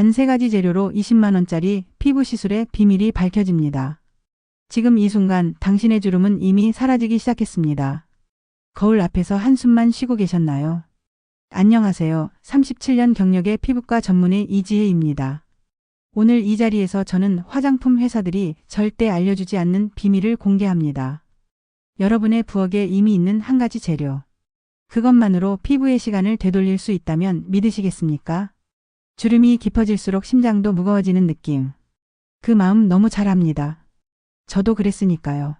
단 세 가지 재료로 20만원짜리 피부 시술의 비밀이 밝혀집니다. 지금 이 순간 당신의 주름은 이미 사라지기 시작했습니다. 거울 앞에서 한숨만 쉬고 계셨나요? 안녕하세요. 37년 경력의 피부과 전문의 이지혜입니다. 오늘 이 자리에서 저는 화장품 회사들이 절대 알려주지 않는 비밀을 공개합니다. 여러분의 부엌에 이미 있는 한 가지 재료. 그것만으로 피부의 시간을 되돌릴 수 있다면 믿으시겠습니까? 주름이 깊어질수록 심장도 무거워지는 느낌. 그 마음 너무 잘 압니다. 저도 그랬으니까요.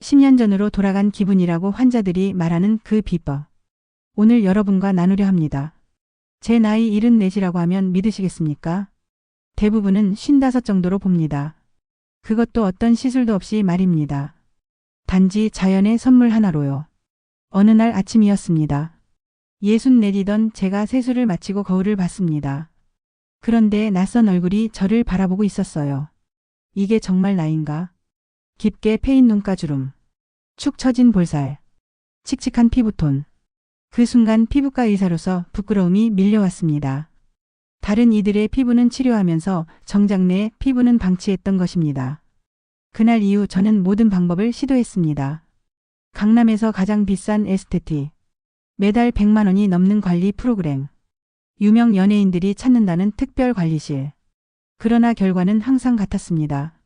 10년 전으로 돌아간 기분이라고 환자들이 말하는 그 비법. 오늘 여러분과 나누려 합니다. 제 나이 74이라고 하면 믿으시겠습니까? 대부분은 55 정도로 봅니다. 그것도 어떤 시술도 없이 말입니다. 단지 자연의 선물 하나로요. 어느 날 아침이었습니다. 예순 내리던 제가 세수를 마치고 거울을 봤습니다. 그런데 낯선 얼굴이 저를 바라보고 있었어요. 이게 정말 나인가? 깊게 패인 눈가주름, 축 처진 볼살, 칙칙한 피부톤. 그 순간 피부과 의사로서 부끄러움이 밀려왔습니다. 다른 이들의 피부는 치료하면서 정작 내 피부는 방치했던 것입니다. 그날 이후 저는 모든 방법을 시도했습니다. 강남에서 가장 비싼 에스테티, 매달 100만 원이 넘는 관리 프로그램, 유명 연예인들이 찾는다는 특별 관리실. 그러나 결과는 항상 같았습니다.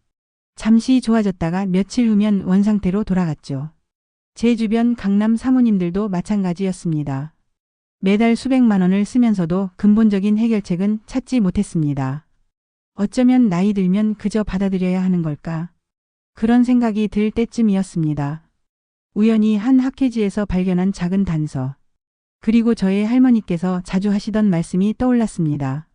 잠시 좋아졌다가 며칠 후면 원상태로 돌아갔죠. 제 주변 강남 사모님들도 마찬가지였습니다. 매달 수백만 원을 쓰면서도 근본적인 해결책은 찾지 못했습니다. 어쩌면 나이 들면 그저 받아들여야 하는 걸까? 그런 생각이 들 때쯤이었습니다. 우연히 한 학회지에서 발견한 작은 단서. 그리고 저의 할머니께서 자주 하시던 말씀이 떠올랐습니다.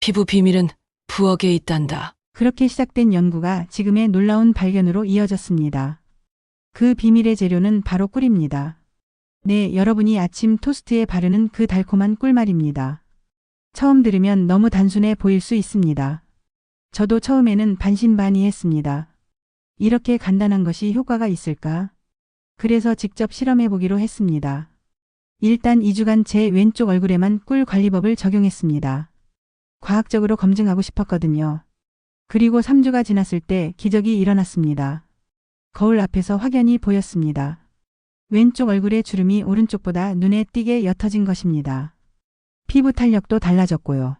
피부 비밀은 부엌에 있단다. 그렇게 시작된 연구가 지금의 놀라운 발견으로 이어졌습니다. 그 비밀의 재료는 바로 꿀입니다. 네, 여러분이 아침 토스트에 바르는 그 달콤한 꿀 말입니다. 처음 들으면 너무 단순해 보일 수 있습니다. 저도 처음에는 반신반의했습니다. 이렇게 간단한 것이 효과가 있을까? 그래서 직접 실험해 보기로 했습니다. 일단 2주간 제 왼쪽 얼굴에만 꿀 관리법을 적용했습니다. 과학적으로 검증하고 싶었거든요. 그리고 3주가 지났을 때 기적이 일어났습니다. 거울 앞에서 확연히 보였습니다. 왼쪽 얼굴의 주름이 오른쪽보다 눈에 띄게 옅어진 것입니다. 피부 탄력도 달라졌고요.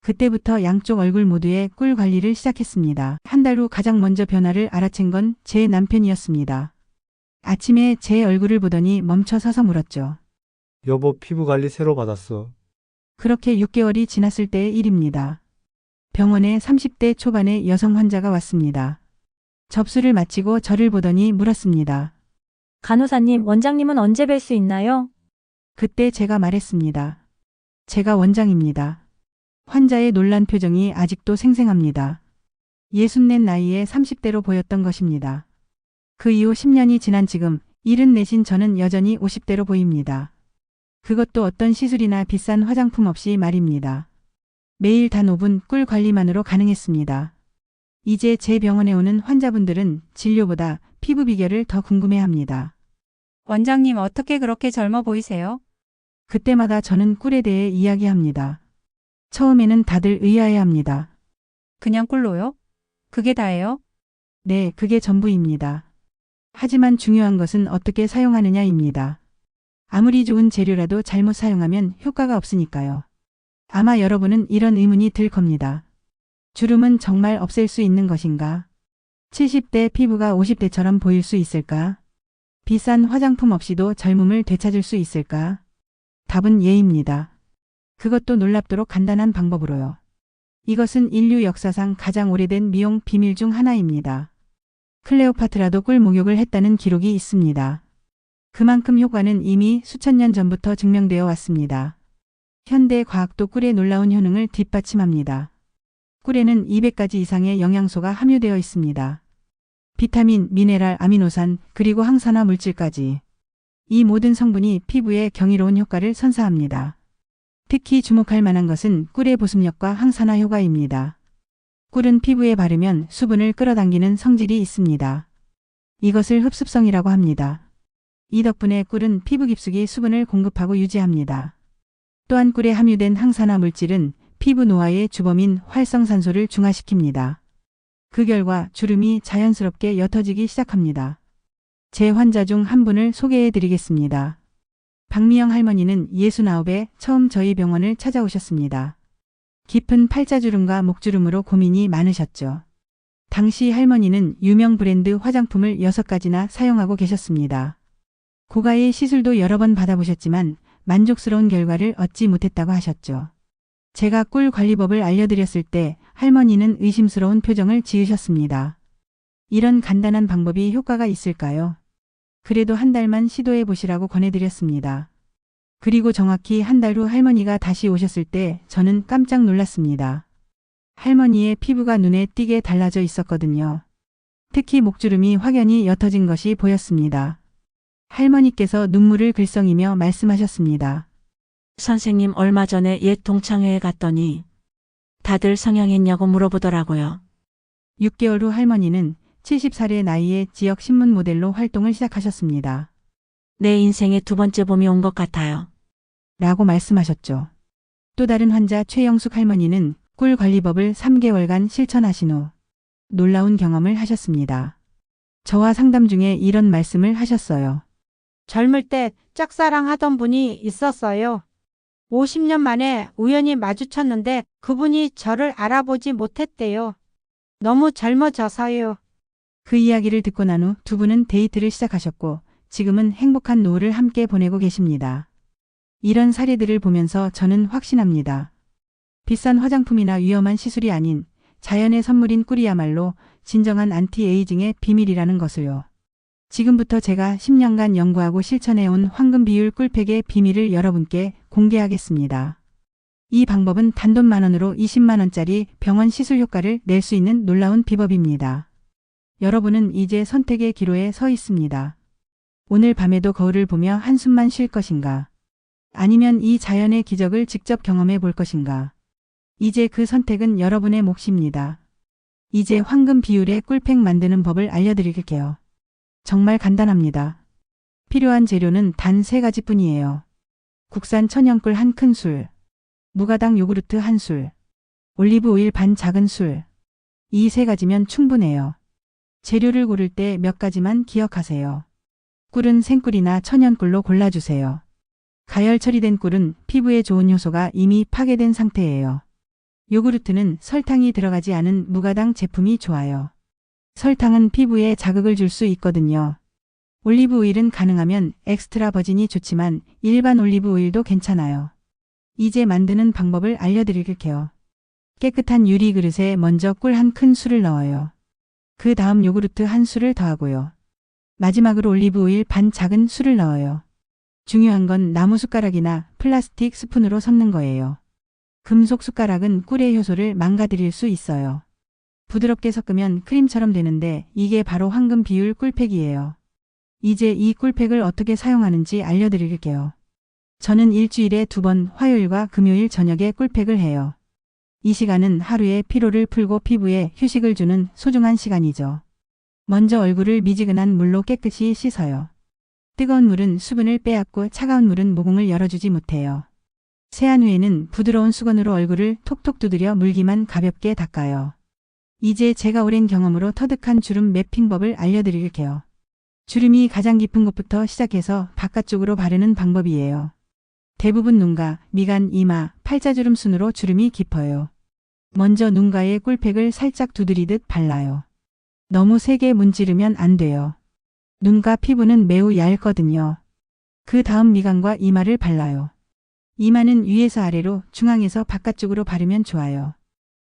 그때부터 양쪽 얼굴 모두의 꿀 관리를 시작했습니다. 한 달 후 가장 먼저 변화를 알아챈 건 제 남편이었습니다. 아침에 제 얼굴을 보더니 멈춰 서서 물었죠. 여보 피부 관리 새로 받았어. 그렇게 6개월이 지났을 때의 일입니다. 병원에 30대 초반의 여성 환자가 왔습니다. 접수를 마치고 저를 보더니 물었습니다. 간호사님, 원장님은 언제 뵐 수 있나요? 그때 제가 말했습니다. 제가 원장입니다. 환자의 놀란 표정이 아직도 생생합니다. 예순넷 나이에 30대로 보였던 것입니다. 그 이후 10년이 지난 지금 74신 저는 여전히 50대로 보입니다. 그것도 어떤 시술이나 비싼 화장품 없이 말입니다. 매일 단 5분 꿀 관리만으로 가능했습니다. 이제 제 병원에 오는 환자분들은 진료보다 피부 비결을 더 궁금해 합니다. 원장님 어떻게 그렇게 젊어 보이세요? 그때마다 저는 꿀에 대해 이야기합니다. 처음에는 다들 의아해 합니다. 그냥 꿀로요? 그게 다예요? 네, 그게 전부입니다. 하지만 중요한 것은 어떻게 사용하느냐입니다. 아무리 좋은 재료라도 잘못 사용하면 효과가 없으니까요. 아마 여러분은 이런 의문이 들 겁니다. 주름은 정말 없앨 수 있는 것인가? 70대 피부가 50대처럼 보일 수 있을까? 비싼 화장품 없이도 젊음을 되찾을 수 있을까? 답은 예입니다. 그것도 놀랍도록 간단한 방법으로요. 이것은 인류 역사상 가장 오래된 미용 비밀 중 하나입니다. 클레오파트라도 꿀 목욕을 했다는 기록이 있습니다. 그만큼 효과는 이미 수천 년 전부터 증명되어 왔습니다. 현대 과학도 꿀의 놀라운 효능을 뒷받침합니다. 꿀에는 200가지 이상의 영양소가 함유되어 있습니다. 비타민, 미네랄, 아미노산, 그리고 항산화 물질까지. 이 모든 성분이 피부에 경이로운 효과를 선사합니다. 특히 주목할 만한 것은 꿀의 보습력과 항산화 효과입니다. 꿀은 피부에 바르면 수분을 끌어당기는 성질이 있습니다. 이것을 흡습성이라고 합니다. 이 덕분에 꿀은 피부 깊숙이 수분을 공급하고 유지합니다. 또한 꿀에 함유된 항산화 물질은 피부 노화의 주범인 활성산소를 중화시킵니다. 그 결과 주름이 자연스럽게 옅어지기 시작합니다. 제 환자 중 한 분을 소개해 드리겠습니다. 박미영 할머니는 69에 처음 저희 병원을 찾아오셨습니다. 깊은 팔자주름과 목주름으로 고민이 많으셨죠. 당시 할머니는 유명 브랜드 화장품을 6가지나 사용하고 계셨습니다. 고가의 시술도 여러 번 받아보셨지만 만족스러운 결과를 얻지 못했다고 하셨죠. 제가 꿀 관리법을 알려드렸을 때 할머니는 의심스러운 표정을 지으셨습니다. 이런 간단한 방법이 효과가 있을까요? 그래도 한 달만 시도해 보시라고 권해드렸습니다. 그리고 정확히 한 달 후 할머니가 다시 오셨을 때 저는 깜짝 놀랐습니다. 할머니의 피부가 눈에 띄게 달라져 있었거든요. 특히 목주름이 확연히 옅어진 것이 보였습니다. 할머니께서 눈물을 글썽이며 말씀하셨습니다. 선생님 얼마 전에 옛 동창회에 갔더니 다들 성형했냐고 물어보더라고요. 6개월 후 할머니는 70살의 나이에 지역 신문 모델로 활동을 시작하셨습니다. 내 인생의 두 번째 봄이 온 것 같아요. 라고 말씀하셨죠. 또 다른 환자 최영숙 할머니는 꿀 관리법을 3개월간 실천하신 후 놀라운 경험을 하셨습니다. 저와 상담 중에 이런 말씀을 하셨어요. 젊을 때 짝사랑하던 분이 있었어요. 50년 만에 우연히 마주쳤는데 그분이 저를 알아보지 못했대요. 너무 젊어져서요. 그 이야기를 듣고 난 후 두 분은 데이트를 시작하셨고 지금은 행복한 노후를 함께 보내고 계십니다. 이런 사례들을 보면서 저는 확신합니다. 비싼 화장품이나 위험한 시술이 아닌 자연의 선물인 꿀이야말로 진정한 안티에이징의 비밀이라는 것을요. 지금부터 제가 10년간 연구하고 실천해온 황금 비율 꿀팩의 비밀을 여러분께 공개하겠습니다. 이 방법은 단돈 만 원으로 20만 원짜리 병원 시술 효과를 낼 수 있는 놀라운 비법입니다. 여러분은 이제 선택의 기로에 서 있습니다. 오늘 밤에도 거울을 보며 한숨만 쉴 것인가? 아니면 이 자연의 기적을 직접 경험해 볼 것인가? 이제 그 선택은 여러분의 몫입니다. 이제 황금 비율의 꿀팩 만드는 법을 알려드릴게요. 정말 간단합니다. 필요한 재료는 단 세 가지 뿐이에요. 국산 천연꿀 한 큰술, 무가당 요구르트 한 술, 올리브 오일 반 작은 술. 이 세 가지면 충분해요. 재료를 고를 때 몇 가지만 기억하세요. 꿀은 생꿀이나 천연꿀로 골라주세요. 가열 처리된 꿀은 피부에 좋은 효소가 이미 파괴된 상태예요. 요구르트는 설탕이 들어가지 않은 무가당 제품이 좋아요. 설탕은 피부에 자극을 줄 수 있거든요. 올리브 오일은 가능하면 엑스트라 버진이 좋지만 일반 올리브 오일도 괜찮아요. 이제 만드는 방법을 알려드릴게요. 깨끗한 유리 그릇에 먼저 꿀 한 큰 술을 넣어요. 그 다음 요구르트 한 술을 더하고요. 마지막으로 올리브 오일 반 작은 술을 넣어요. 중요한 건 나무 숟가락이나 플라스틱 스푼으로 섞는 거예요. 금속 숟가락은 꿀의 효소를 망가뜨릴 수 있어요. 부드럽게 섞으면 크림처럼 되는데 이게 바로 황금 비율 꿀팩이에요. 이제 이 꿀팩을 어떻게 사용하는지 알려드릴게요. 저는 일주일에 두 번 화요일과 금요일 저녁에 꿀팩을 해요. 이 시간은 하루의 피로를 풀고 피부에 휴식을 주는 소중한 시간이죠. 먼저 얼굴을 미지근한 물로 깨끗이 씻어요. 뜨거운 물은 수분을 빼앗고 차가운 물은 모공을 열어주지 못해요. 세안 후에는 부드러운 수건으로 얼굴을 톡톡 두드려 물기만 가볍게 닦아요. 이제 제가 오랜 경험으로 터득한 주름 매핑법을 알려드릴게요. 주름이 가장 깊은 곳부터 시작해서 바깥쪽으로 바르는 방법이에요. 대부분 눈가, 미간, 이마, 팔자주름 순으로 주름이 깊어요. 먼저 눈가에 꿀팩을 살짝 두드리듯 발라요. 너무 세게 문지르면 안 돼요. 눈가 피부는 매우 얇거든요. 그 다음 미간과 이마를 발라요. 이마는 위에서 아래로 중앙에서 바깥쪽으로 바르면 좋아요.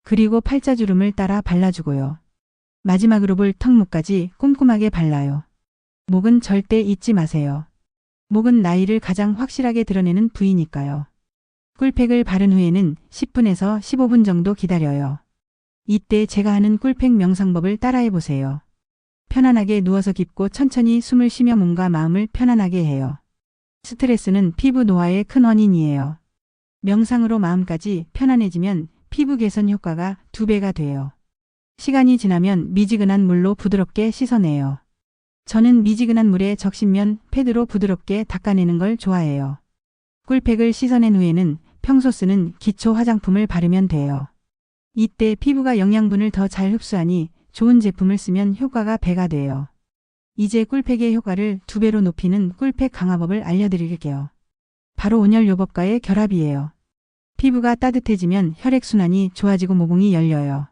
그리고 팔자주름을 따라 발라주고요. 마지막으로 볼 턱목까지 꼼꼼하게 발라요. 목은 절대 잊지 마세요. 목은 나이를 가장 확실하게 드러내는 부위니까요. 꿀팩을 바른 후에는 10분에서 15분 정도 기다려요. 이때 제가 하는 꿀팩 명상법을 따라해 보세요. 편안하게 누워서 깊고 천천히 숨을 쉬며 몸과 마음을 편안하게 해요. 스트레스는 피부 노화의 큰 원인이에요. 명상으로 마음까지 편안해지면 피부 개선 효과가 두 배가 돼요. 시간이 지나면 미지근한 물로 부드럽게 씻어내요. 저는 미지근한 물에 적신면 패드로 부드럽게 닦아내는 걸 좋아해요. 꿀팩을 씻어낸 후에는 평소 쓰는 기초 화장품을 바르면 돼요. 이때 피부가 영양분을 더 잘 흡수하니 좋은 제품을 쓰면 효과가 배가 돼요. 이제 꿀팩의 효과를 두 배로 높이는 꿀팩 강화법을 알려드릴게요. 바로 온열 요법과의 결합이에요. 피부가 따뜻해지면 혈액순환이 좋아지고 모공이 열려요.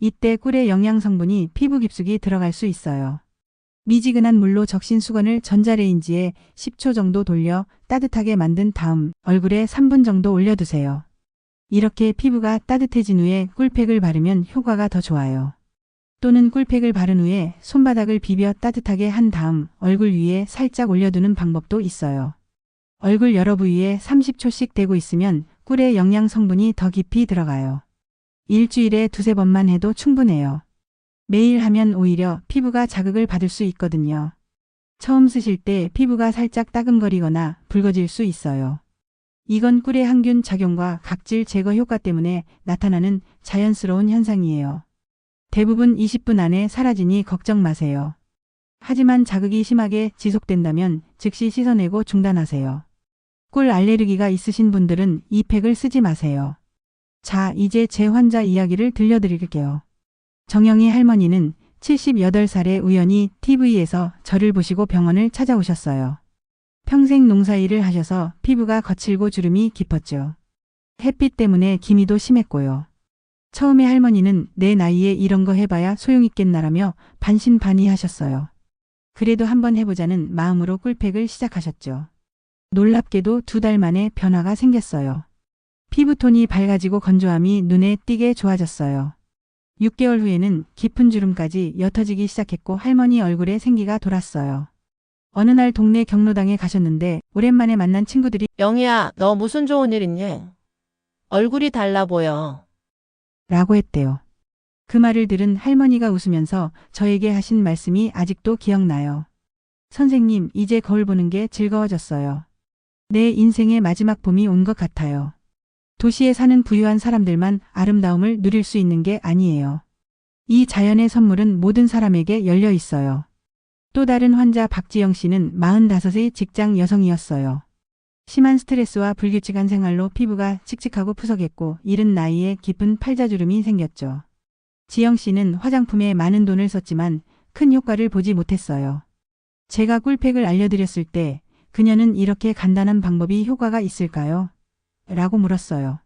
이때 꿀의 영양 성분이 피부 깊숙이 들어갈 수 있어요. 미지근한 물로 적신 수건을 전자레인지에 10초 정도 돌려 따뜻하게 만든 다음 얼굴에 3분 정도 올려두세요. 이렇게 피부가 따뜻해진 후에 꿀팩을 바르면 효과가 더 좋아요. 또는 꿀팩을 바른 후에 손바닥을 비벼 따뜻하게 한 다음 얼굴 위에 살짝 올려두는 방법도 있어요. 얼굴 여러 부위에 30초씩 대고 있으면 꿀의 영양 성분이 더 깊이 들어가요. 일주일에 두세 번만 해도 충분해요. 매일 하면 오히려 피부가 자극을 받을 수 있거든요. 처음 쓰실 때 피부가 살짝 따끔거리거나 붉어질 수 있어요. 이건 꿀의 항균 작용과 각질 제거 효과 때문에 나타나는 자연스러운 현상이에요. 대부분 20분 안에 사라지니 걱정 마세요. 하지만 자극이 심하게 지속된다면 즉시 씻어내고 중단하세요. 꿀 알레르기가 있으신 분들은 이 팩을 쓰지 마세요. 자, 이제 제 환자 이야기를 들려드릴게요. 정영희 할머니는 78살에 우연히 TV에서 저를 보시고 병원을 찾아오셨어요. 평생 농사일을 하셔서 피부가 거칠고 주름이 깊었죠. 햇빛 때문에 기미도 심했고요. 처음에 할머니는 내 나이에 이런 거 해봐야 소용있겠나라며 반신반의하셨어요. 그래도 한번 해보자는 마음으로 꿀팩을 시작하셨죠. 놀랍게도 두 달 만에 변화가 생겼어요. 피부톤이 밝아지고 건조함이 눈에 띄게 좋아졌어요. 6개월 후에는 깊은 주름까지 옅어지기 시작했고 할머니 얼굴에 생기가 돌았어요. 어느 날 동네 경로당에 가셨는데 오랜만에 만난 친구들이 영희야, 너 무슨 좋은 일 있니? 얼굴이 달라 보여. 라고 했대요. 그 말을 들은 할머니가 웃으면서 저에게 하신 말씀이 아직도 기억나요. 선생님, 이제 거울 보는 게 즐거워졌어요. 내 인생의 마지막 봄이 온 것 같아요. 도시에 사는 부유한 사람들만 아름다움을 누릴 수 있는 게 아니에요. 이 자연의 선물은 모든 사람에게 열려 있어요. 또 다른 환자 박지영 씨는 45의 직장 여성이었어요. 심한 스트레스와 불규칙한 생활로 피부가 칙칙하고 푸석했고 이른 나이에 깊은 팔자주름이 생겼죠. 지영 씨는 화장품에 많은 돈을 썼지만 큰 효과를 보지 못했어요. 제가 꿀팩을 알려드렸을 때 그녀는 이렇게 간단한 방법이 효과가 있을까요? 라고 물었어요.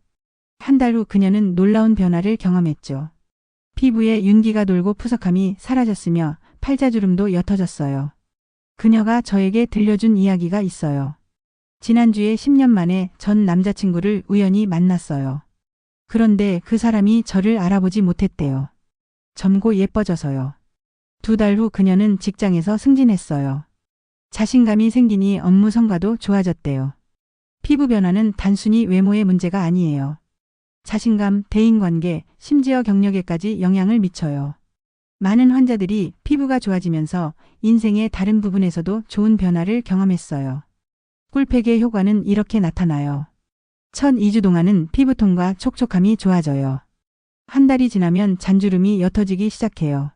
한 달 후 그녀는 놀라운 변화를 경험했죠. 피부에 윤기가 돌고 푸석함이 사라졌으며 팔자주름도 옅어졌어요. 그녀가 저에게 들려준 이야기가 있어요. 지난주에 10년 만에 전 남자친구를 우연히 만났어요. 그런데 그 사람이 저를 알아보지 못했대요. 젊고 예뻐져서요. 두 달 후 그녀는 직장에서 승진했어요. 자신감이 생기니 업무 성과도 좋아졌대요. 피부 변화는 단순히 외모의 문제가 아니에요. 자신감, 대인관계, 심지어 경력에까지 영향을 미쳐요. 많은 환자들이 피부가 좋아지면서 인생의 다른 부분에서도 좋은 변화를 경험했어요. 꿀팩의 효과는 이렇게 나타나요. 첫 2주 동안은 피부톤과 촉촉함이 좋아져요. 한 달이 지나면 잔주름이 옅어지기 시작해요.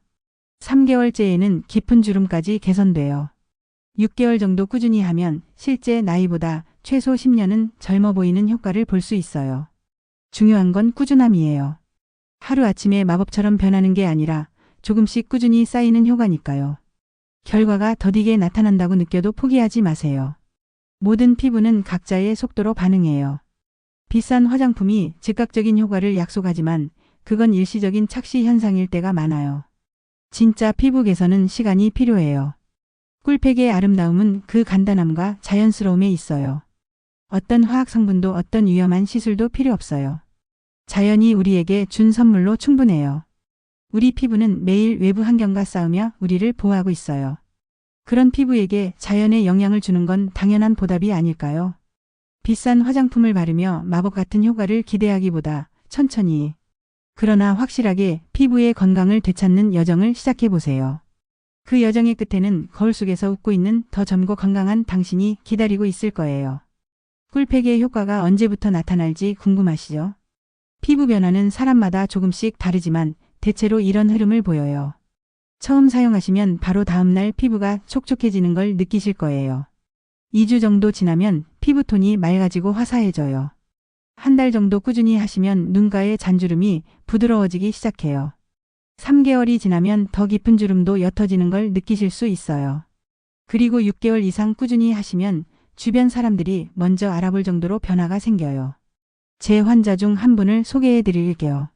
3개월째에는 깊은 주름까지 개선돼요. 6개월 정도 꾸준히 하면 실제 나이보다 최소 10년은 젊어 보이는 효과를 볼 수 있어요. 중요한 건 꾸준함이에요. 하루아침에 마법처럼 변하는 게 아니라 조금씩 꾸준히 쌓이는 효과니까요. 결과가 더디게 나타난다고 느껴도 포기하지 마세요. 모든 피부는 각자의 속도로 반응해요. 비싼 화장품이 즉각적인 효과를 약속하지만 그건 일시적인 착시 현상일 때가 많아요. 진짜 피부 개선은 시간이 필요해요. 꿀팩의 아름다움은 그 간단함과 자연스러움에 있어요. 어떤 화학 성분도 어떤 위험한 시술도 필요 없어요. 자연이 우리에게 준 선물로 충분해요. 우리 피부는 매일 외부 환경과 싸우며 우리를 보호하고 있어요. 그런 피부에게 자연의 영향을 주는 건 당연한 보답이 아닐까요? 비싼 화장품을 바르며 마법 같은 효과를 기대하기보다 천천히 그러나 확실하게 피부의 건강을 되찾는 여정을 시작해 보세요. 그 여정의 끝에는 거울 속에서 웃고 있는 더 젊고 건강한 당신이 기다리고 있을 거예요. 꿀팩의 효과가 언제부터 나타날지 궁금하시죠? 피부 변화는 사람마다 조금씩 다르지만 대체로 이런 흐름을 보여요. 처음 사용하시면 바로 다음날 피부가 촉촉해지는 걸 느끼실 거예요. 2주 정도 지나면 피부톤이 맑아지고 화사해져요. 한 달 정도 꾸준히 하시면 눈가의 잔주름이 부드러워지기 시작해요. 3개월이 지나면 더 깊은 주름도 옅어지는 걸 느끼실 수 있어요. 그리고 6개월 이상 꾸준히 하시면 주변 사람들이 먼저 알아볼 정도로 변화가 생겨요. 제 환자 중 한 분을 소개해 드릴게요.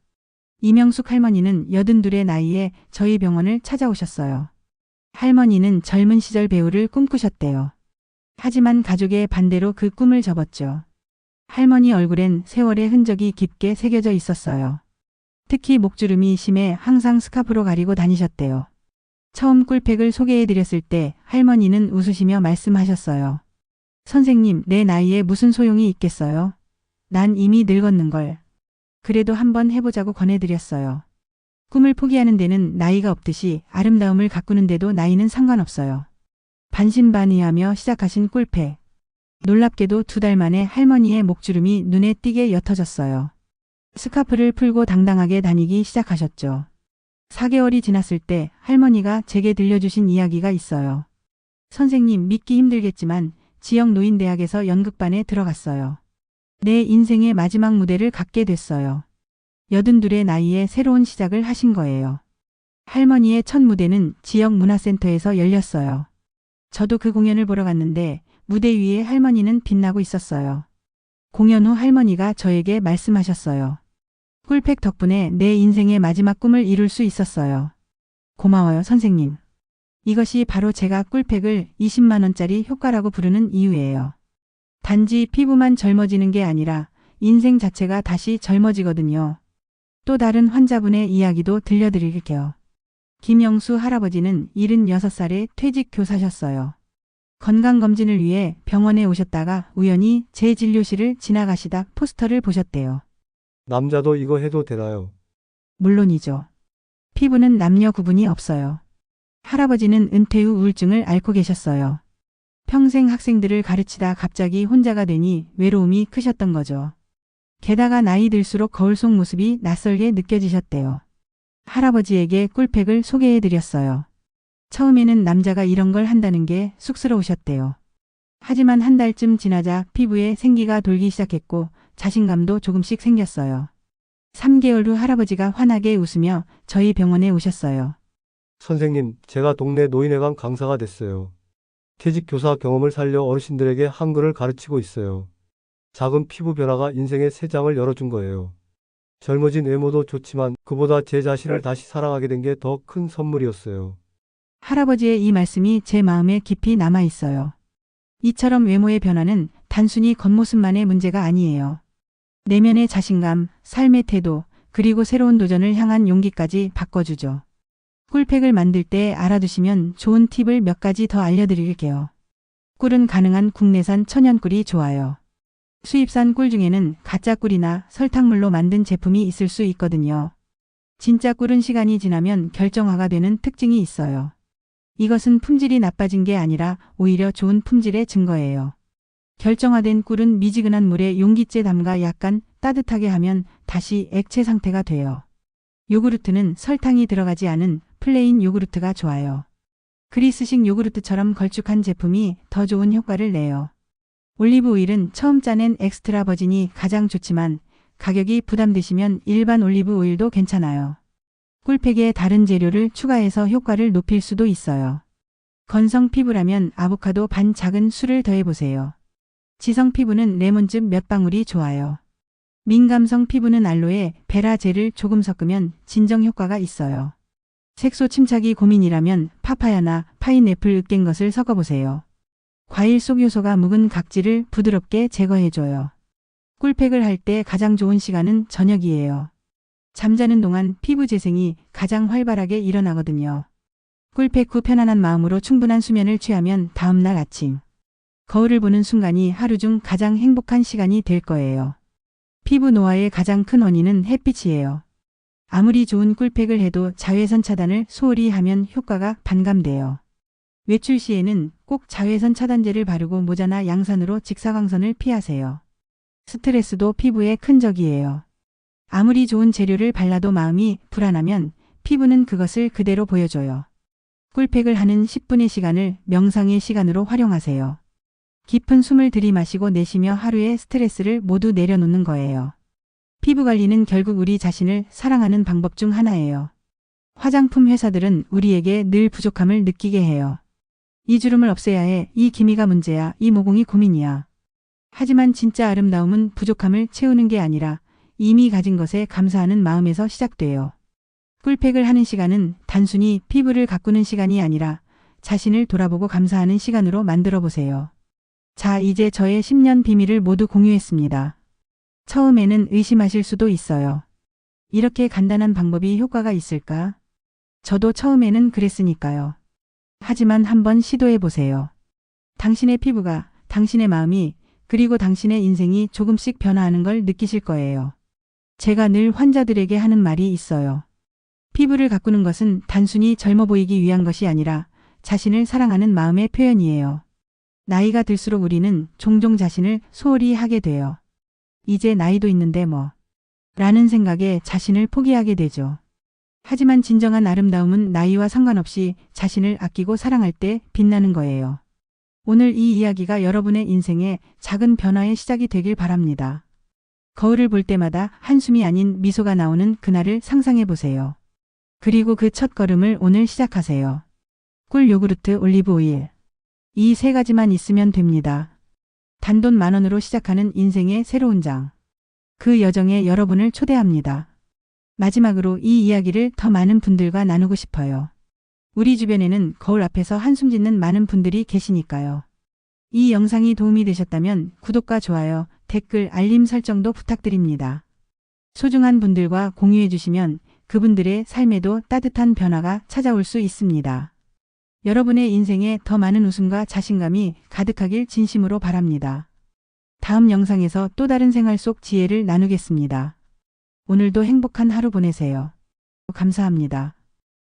이명숙 할머니는 82의 나이에 저희 병원을 찾아오셨어요. 할머니는 젊은 시절 배우를 꿈꾸셨대요. 하지만 가족의 반대로 그 꿈을 접었죠. 할머니 얼굴엔 세월의 흔적이 깊게 새겨져 있었어요. 특히 목주름이 심해 항상 스카프로 가리고 다니셨대요. 처음 꿀팩을 소개해 드렸을 때 할머니는 웃으시며 말씀하셨어요. 선생님, 내 나이에 무슨 소용이 있겠어요? 난 이미 늙었는걸. 그래도 한번 해보자고 권해드렸어요. 꿈을 포기하는 데는 나이가 없듯이 아름다움을 가꾸는 데도 나이는 상관없어요. 반신반의하며 시작하신 꿀팩. 놀랍게도 두 달 만에 할머니의 목주름이 눈에 띄게 옅어졌어요. 스카프를 풀고 당당하게 다니기 시작하셨죠. 4개월이 지났을 때 할머니가 제게 들려주신 이야기가 있어요. 선생님 믿기 힘들겠지만 지역 노인대학에서 연극반에 들어갔어요. 내 인생의 마지막 무대를 갖게 됐어요. 여든둘의 나이에 새로운 시작을 하신 거예요. 할머니의 첫 무대는 지역 문화센터에서 열렸어요. 저도 그 공연을 보러 갔는데 무대 위에 할머니는 빛나고 있었어요. 공연 후 할머니가 저에게 말씀하셨어요. 꿀팩 덕분에 내 인생의 마지막 꿈을 이룰 수 있었어요. 고마워요, 선생님. 이것이 바로 제가 꿀팩을 20만원짜리 효과라고 부르는 이유예요. 단지 피부만 젊어지는 게 아니라 인생 자체가 다시 젊어지거든요. 또 다른 환자분의 이야기도 들려드릴게요. 김영수 할아버지는 76살에 퇴직 교사셨어요. 건강검진을 위해 병원에 오셨다가 우연히 제 진료실을 지나가시다 포스터를 보셨대요. 남자도 이거 해도 되나요? 물론이죠. 피부는 남녀 구분이 없어요. 할아버지는 은퇴 후 우울증을 앓고 계셨어요. 평생 학생들을 가르치다 갑자기 혼자가 되니 외로움이 크셨던 거죠. 게다가 나이 들수록 거울 속 모습이 낯설게 느껴지셨대요. 할아버지에게 꿀팩을 소개해 드렸어요. 처음에는 남자가 이런 걸 한다는 게 쑥스러우셨대요. 하지만 한 달쯤 지나자 피부에 생기가 돌기 시작했고 자신감도 조금씩 생겼어요. 3개월 후 할아버지가 환하게 웃으며 저희 병원에 오셨어요. 선생님, 제가 동네 노인회관 강사가 됐어요. 퇴직 교사 경험을 살려 어르신들에게 한글을 가르치고 있어요. 작은 피부 변화가 인생의 새 장을 열어준 거예요. 젊어진 외모도 좋지만 그보다 제 자신을 다시 사랑하게 된 게 더 큰 선물이었어요. 할아버지의 이 말씀이 제 마음에 깊이 남아 있어요. 이처럼 외모의 변화는 단순히 겉모습만의 문제가 아니에요. 내면의 자신감, 삶의 태도, 그리고 새로운 도전을 향한 용기까지 바꿔주죠. 꿀팩을 만들 때 알아두시면 좋은 팁을 몇 가지 더 알려드릴게요. 꿀은 가능한 국내산 천연꿀이 좋아요. 수입산 꿀 중에는 가짜 꿀이나 설탕물로 만든 제품이 있을 수 있거든요. 진짜 꿀은 시간이 지나면 결정화가 되는 특징이 있어요. 이것은 품질이 나빠진 게 아니라 오히려 좋은 품질의 증거예요. 결정화된 꿀은 미지근한 물에 용기째 담가 약간 따뜻하게 하면 다시 액체 상태가 돼요. 요구르트는 설탕이 들어가지 않은 플레인 요구르트가 좋아요. 그리스식 요구르트처럼 걸쭉한 제품이 더 좋은 효과를 내요. 올리브 오일은 처음 짜낸 엑스트라 버진이 가장 좋지만 가격이 부담되시면 일반 올리브 오일도 괜찮아요. 꿀팩에 다른 재료를 추가해서 효과를 높일 수도 있어요. 건성 피부라면 아보카도 반 작은 술을 더해보세요. 지성 피부는 레몬즙 몇 방울이 좋아요. 민감성 피부는 알로에 베라젤을 조금 섞으면 진정 효과가 있어요. 색소 침착이 고민이라면 파파야나 파인애플 으깬 것을 섞어보세요. 과일 속 요소가 묵은 각질을 부드럽게 제거해줘요. 꿀팩을 할 때 가장 좋은 시간은 저녁이에요. 잠자는 동안 피부 재생이 가장 활발하게 일어나거든요. 꿀팩 후 편안한 마음으로 충분한 수면을 취하면 다음날 아침. 거울을 보는 순간이 하루 중 가장 행복한 시간이 될 거예요. 피부 노화의 가장 큰 원인은 햇빛이에요. 아무리 좋은 꿀팩을 해도 자외선 차단을 소홀히 하면 효과가 반감돼요. 외출 시에는 꼭 자외선 차단제를 바르고 모자나 양산으로 직사광선을 피하세요. 스트레스도 피부에 큰 적이에요. 아무리 좋은 재료를 발라도 마음이 불안하면 피부는 그것을 그대로 보여줘요. 꿀팩을 하는 10분의 시간을 명상의 시간으로 활용하세요. 깊은 숨을 들이마시고 내쉬며 하루의 스트레스를 모두 내려놓는 거예요. 피부 관리는 결국 우리 자신을 사랑하는 방법 중 하나예요. 화장품 회사들은 우리에게 늘 부족함을 느끼게 해요. 이 주름을 없애야 해. 이 기미가 문제야. 이 모공이 고민이야. 하지만 진짜 아름다움은 부족함을 채우는 게 아니라 이미 가진 것에 감사하는 마음에서 시작돼요. 꿀팩을 하는 시간은 단순히 피부를 가꾸는 시간이 아니라 자신을 돌아보고 감사하는 시간으로 만들어 보세요. 자, 이제 저의 10년 비밀을 모두 공유했습니다. 처음에는 의심하실 수도 있어요. 이렇게 간단한 방법이 효과가 있을까? 저도 처음에는 그랬으니까요. 하지만 한번 시도해 보세요. 당신의 피부가, 당신의 마음이, 그리고 당신의 인생이 조금씩 변화하는 걸 느끼실 거예요. 제가 늘 환자들에게 하는 말이 있어요. 피부를 가꾸는 것은 단순히 젊어 보이기 위한 것이 아니라 자신을 사랑하는 마음의 표현이에요. 나이가 들수록 우리는 종종 자신을 소홀히 하게 돼요. 이제 나이도 있는데 뭐. 라는 생각에 자신을 포기하게 되죠. 하지만 진정한 아름다움은 나이와 상관없이 자신을 아끼고 사랑할 때 빛나는 거예요. 오늘 이 이야기가 여러분의 인생의 작은 변화의 시작이 되길 바랍니다. 거울을 볼 때마다 한숨이 아닌 미소가 나오는 그날을 상상해 보세요. 그리고 그 첫 걸음을 오늘 시작하세요. 꿀 요구르트 올리브 오일. 이 세 가지만 있으면 됩니다. 단돈 만 원으로 시작하는 인생의 새로운 장. 그 여정에 여러분을 초대합니다. 마지막으로 이 이야기를 더 많은 분들과 나누고 싶어요. 우리 주변에는 거울 앞에서 한숨 짓는 많은 분들이 계시니까요. 이 영상이 도움이 되셨다면 구독과 좋아요, 댓글, 알림 설정도 부탁드립니다. 소중한 분들과 공유해 주시면 그분들의 삶에도 따뜻한 변화가 찾아올 수 있습니다. 여러분의 인생에 더 많은 웃음과 자신감이 가득하길 진심으로 바랍니다. 다음 영상에서 또 다른 생활 속 지혜를 나누겠습니다. 오늘도 행복한 하루 보내세요. 감사합니다.